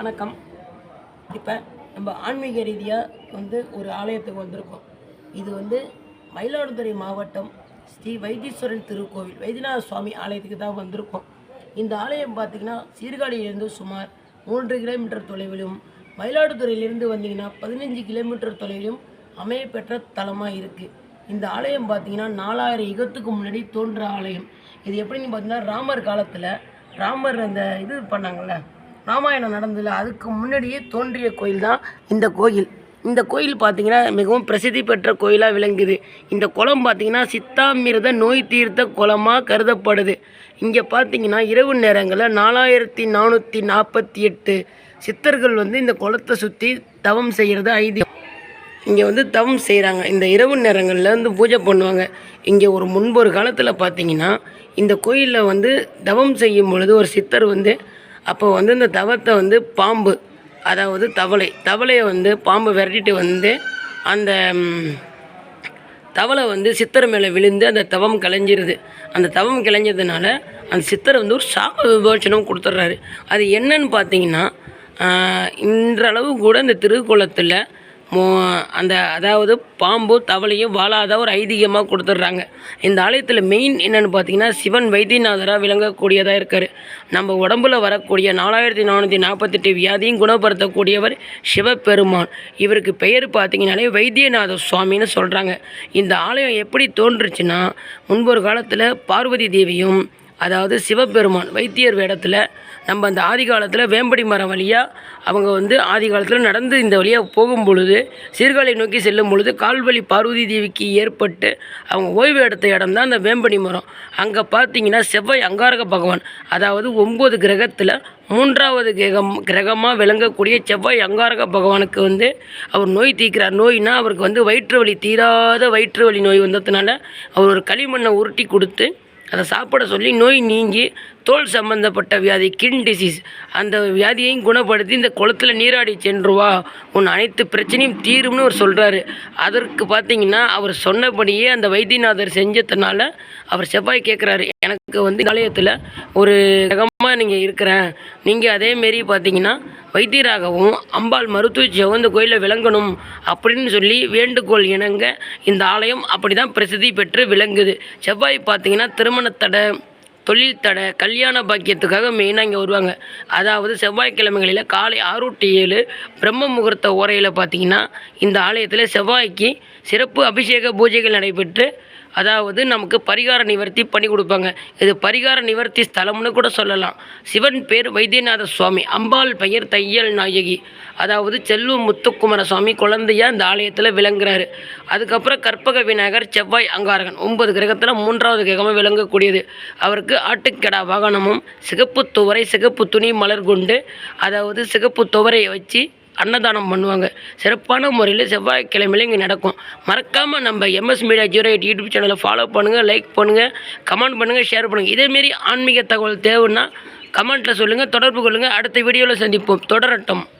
வணக்கம். இப்போ நம்ம ஆன்மீக ரீதியாக வந்து ஒரு ஆலயத்துக்கு வந்திருக்கோம். இது வந்து மயிலாடுதுறை மாவட்டம் ஸ்ரீ வைத்தீஸ்வரன் திருக்கோவில் வைத்தியநாத சுவாமி ஆலயத்துக்கு தான் வந்திருக்கோம். இந்த ஆலயம் பார்த்திங்கன்னா சீர்காழியிலிருந்து சுமார் மூன்று கிலோமீட்டர் தொலைவிலும் மயிலாடுதுறையிலிருந்து வந்தீங்கன்னா பதினஞ்சு கிலோமீட்டர் தொலைவிலும் அமையப்பெற்ற தலமாக இருக்குது இந்த ஆலயம் பார்த்தீங்கன்னா நாலாயிரம் யுகத்துக்கு முன்னாடி தோன்ற ஆலயம். இது எப்படின்னு பார்த்தீங்கன்னா ராமர் காலத்தில் ராமர் அந்த இது பண்ணாங்கள்ல ராமாயணம் நடந்ததில்ல அதுக்கு முன்னாடியே தோன்றிய கோயில் தான் இந்த கோயில். இந்த கோயில் பார்த்தீங்கன்னா மிகவும் பிரசித்தி பெற்ற கோயிலாக விளங்குது. இந்த குளம் பார்த்தீங்கன்னா சித்தாமிரத நோய் தீர்த்த குளமாக கருதப்படுது. இங்கே பார்த்தீங்கன்னா இரவு நேரங்களில் நாலாயிரத்தி நானூற்றி நாற்பத்தி எட்டு சித்தர்கள் வந்து இந்த குளத்தை சுற்றி தவம் செய்கிறது ஐதீகம். இங்கே வந்து தவம் செய்கிறாங்க இந்த இரவு நேரங்களில் வந்து பூஜை பண்ணுவாங்க. இங்கே ஒரு முன்பொரு காலத்தில் பார்த்திங்கன்னா இந்த கோயிலில் வந்து தவம் செய்யும் பொழுது ஒரு சித்தர் வந்து அப்போ வந்து இந்த தவத்தை வந்து பாம்பு அதாவது தவளை. தவளையை வந்து பாம்பு விரட்டிட்டு வந்து அந்த தவளை வந்து சித்தர் மேலே விழுந்து அந்த தவம் கலைஞ்சிருது. அந்த தவம் கலைஞ்சதுனால அந்த சித்தர் வந்து ஒரு சாப விமோச்சனம் கொடுத்துட்றாரு அது என்னன்னு பார்த்தீங்கன்னா இன்றளவு கூட இந்த திருக்குளத்தில் மோ அந்த அதாவது பாம்பு தவளையும் வாழாத ஒரு ஐதீகமாக கொடுத்துட்றாங்க. இந்த ஆலயத்தில் மெயின் என்னென்னு பார்த்தீங்கன்னா சிவன் வைத்தியநாதராக விளங்கக்கூடியதாக இருக்கார். நம்ம உடம்புல வரக்கூடிய நாலாயிரத்தி நானூற்றி நாற்பத்தெட்டு வியாதியும் குணப்படுத்தக்கூடியவர் சிவபெருமான். இவருக்கு பெயர் பார்த்தீங்கன்னாலே வைத்தியநாத சுவாமின்னு சொல்கிறாங்க இந்த ஆலயம் எப்படி தோன்றுச்சுன்னா முன்பொரு காலத்தில் பார்வதி தேவியும் அதாவது சிவபெருமான் வைத்தியர் வேடத்தில் நம்ம அந்த ஆதி காலத்தில் வேம்படி மரம் வழியாக அவங்க வந்து ஆதி காலத்தில் நடந்து இந்த வழியாக போகும் பொழுது சீர்காழி நோக்கி செல்லும் பொழுது கால்வழி பார்வதி தேவிக்கு ஏற்பட்டு அவங்க ஓய்வு எடுத்த இடம் தான் அந்த வேம்படி மரம். அங்கே பார்த்தீங்கன்னா செவ்வாய் அங்காரக பகவான் அதாவது ஒம்பது கிரகத்தில் மூன்றாவது கிரகம் கிரகமாக விளங்கக்கூடிய செவ்வாய் அங்காரக பகவானுக்கு வந்து அவர் நோய் தீர்க்கிறார். நோய்னா அவருக்கு வந்து வயிற்று வலி தீராத வயிற்று வலி நோய் வந்ததுனால அவர் ஒரு களிமண்ணை உருட்டி கொடுத்து அதை சாப்பிட சொல்லி நோய் நீங்கி தோல் சம்பந்தப்பட்ட வியாதி கின் டிசீஸ் அந்த வியாதியையும் குணப்படுத்தி இந்த குளத்தில் நீராடி சென்று வா உன் அனைத்து பிரச்சனையும் தீரும்னு அவர் சொல்கிறாரு அதற்கு பார்த்தீங்கன்னா அவர் சொன்னபடியே அந்த வைத்தியநாதர் செஞ்சதுனால அவர் செவ்வாய் கேட்குறாரு எனக்கு வந்து நிலையத்தில் ஒரு ரகமாக நீங்கள் இருக்கிறேன். நீங்கள் அதேமாரி பார்த்தீங்கன்னா வைத்தியராகவும் அம்பாள் மருத்துவச்சியாகவும் இந்த கோயிலில் விளங்கணும் அப்படின்னு சொல்லி வேண்டுகோள் இணங்க இந்த ஆலயம் அப்படி தான் பிரசித்தி பெற்று விளங்குது. செவ்வாய் பார்த்தீங்கன்னா திருமணத்தடை தொழில் தடை கல்யாண பாக்கியத்துக்காக மெயினாக இங்கே வருவாங்க. அதாவது செவ்வாய்க்கிழமைகளில் காலை ஆறு டு ஏழு பிரம்ம முகூர்த்த ஓரையில் பார்த்தீங்கன்னா இந்த ஆலயத்தில் செவ்வாய்க்கு சிறப்பு அபிஷேக பூஜைகள் நடைபெற்று அதாவது நமக்கு பரிகார நிவர்த்தி பண்ணி கொடுப்பாங்க. இது பரிகார நிவர்த்தி ஸ்தலம்னு கூட சொல்லலாம். சிவன் பேர் வைத்தியநாத சுவாமி அம்பாள் பெயர் தையல் நாயகி. அதாவது செல்வ முத்துக்குமர சுவாமி குழந்தையாக இந்த ஆலயத்தில் விளங்குறாரு. அதுக்கப்புறம் கற்பக விநாயகர் செவ்வாய் அங்காரகன் ஒன்பது கிரகத்தில் மூன்றாவது கிரகமாக விளங்கக்கூடியது. அவருக்கு ஆட்டுக்கடா வாகனமும் சிகப்பு துவரை சிகப்பு துணி மலர் கொண்டு அதாவது சிகப்பு துவரையை வச்சு அன்னதானம் பண்ணுவாங்க. சிறப்பான முறையில் செவ்வாய்க்கிழமையில இங்கே நடக்கும். மறக்காமல் நம்ம MS media zero eight YouTube சேனலை ஃபாலோ பண்ணுங்கள் லைக் பண்ணுங்கள் கமெண்ட் பண்ணுங்கள் ஷேர் பண்ணுங்கள் இதேமாரி ஆன்மீக தகவல் தேவைன்னா கமெண்ட்டில் சொல்லுங்கள் தொடர்பு கொள்ளுங்கள் அடுத்த வீடியோவில் சந்திப்போம். தொடரட்டும்.